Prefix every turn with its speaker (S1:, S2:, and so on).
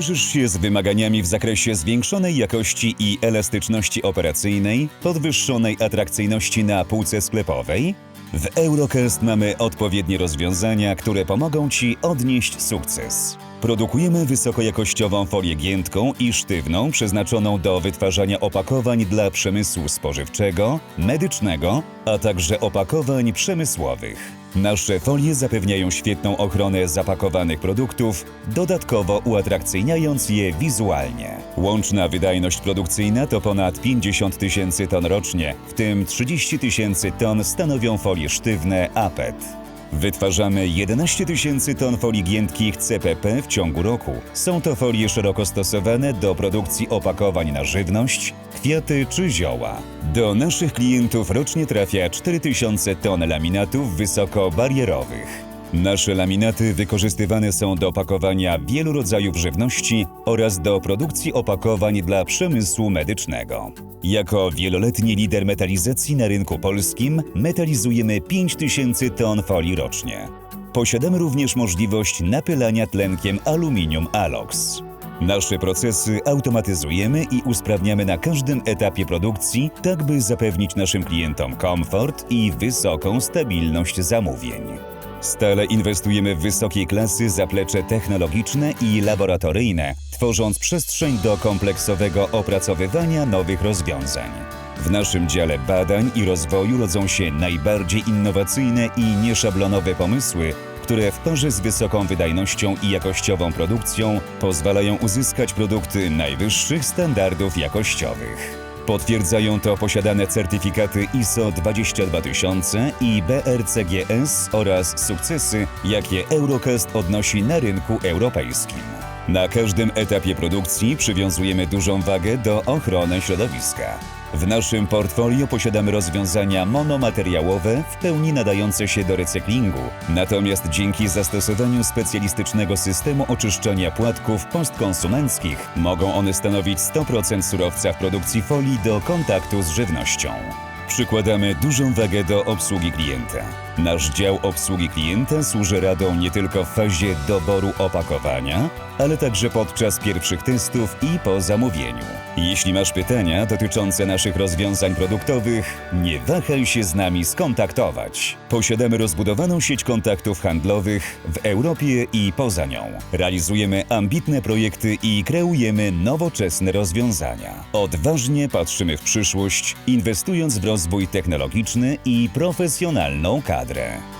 S1: Mierzysz się z wymaganiami w zakresie zwiększonej jakości i elastyczności operacyjnej, podwyższonej atrakcyjności na półce sklepowej? W Eurocast mamy odpowiednie rozwiązania, które pomogą Ci odnieść sukces. Produkujemy wysokojakościową folię giętką i sztywną przeznaczoną do wytwarzania opakowań dla przemysłu spożywczego, medycznego, a także opakowań przemysłowych. Nasze folie zapewniają świetną ochronę zapakowanych produktów, dodatkowo uatrakcyjniając je wizualnie. Łączna wydajność produkcyjna to ponad 50 tysięcy ton rocznie, w tym 30 tysięcy ton stanowią folie sztywne APET. Wytwarzamy 11 tysięcy ton folii giętkich CPP w ciągu roku. Są to folie szeroko stosowane do produkcji opakowań na żywność, kwiaty czy zioła. Do naszych klientów rocznie trafia 4000 ton laminatów wysokobarierowych. Nasze laminaty wykorzystywane są do pakowania wielu rodzajów żywności oraz do produkcji opakowań dla przemysłu medycznego. Jako wieloletni lider metalizacji na rynku polskim metalizujemy 5000 ton folii rocznie. Posiadamy również możliwość napylania tlenkiem aluminium Alox. Nasze procesy automatyzujemy i usprawniamy na każdym etapie produkcji, tak by zapewnić naszym klientom komfort i wysoką stabilność zamówień. Stale inwestujemy w wysokiej klasy zaplecze technologiczne i laboratoryjne, tworząc przestrzeń do kompleksowego opracowywania nowych rozwiązań. W naszym dziale badań i rozwoju rodzą się najbardziej innowacyjne i nieszablonowe pomysły, które w parze z wysoką wydajnością i jakościową produkcją pozwalają uzyskać produkty najwyższych standardów jakościowych. Potwierdzają to posiadane certyfikaty ISO 22000 i BRCGS oraz sukcesy, jakie Eurocast odnosi na rynku europejskim. Na każdym etapie produkcji przywiązujemy dużą wagę do ochrony środowiska. W naszym portfolio posiadamy rozwiązania monomateriałowe w pełni nadające się do recyklingu, natomiast dzięki zastosowaniu specjalistycznego systemu oczyszczania płatków postkonsumenckich mogą one stanowić 100% surowca w produkcji folii do kontaktu z żywnością. Przykładamy dużą wagę do obsługi klienta. Nasz dział obsługi klienta służy radą nie tylko w fazie doboru opakowania, ale także podczas pierwszych testów i po zamówieniu. Jeśli masz pytania dotyczące naszych rozwiązań produktowych, nie wahaj się z nami skontaktować. Posiadamy rozbudowaną sieć kontaktów handlowych w Europie i poza nią. Realizujemy ambitne projekty i kreujemy nowoczesne rozwiązania. Odważnie patrzymy w przyszłość, inwestując w rozwój technologiczny i profesjonalną kadrę. Pedra.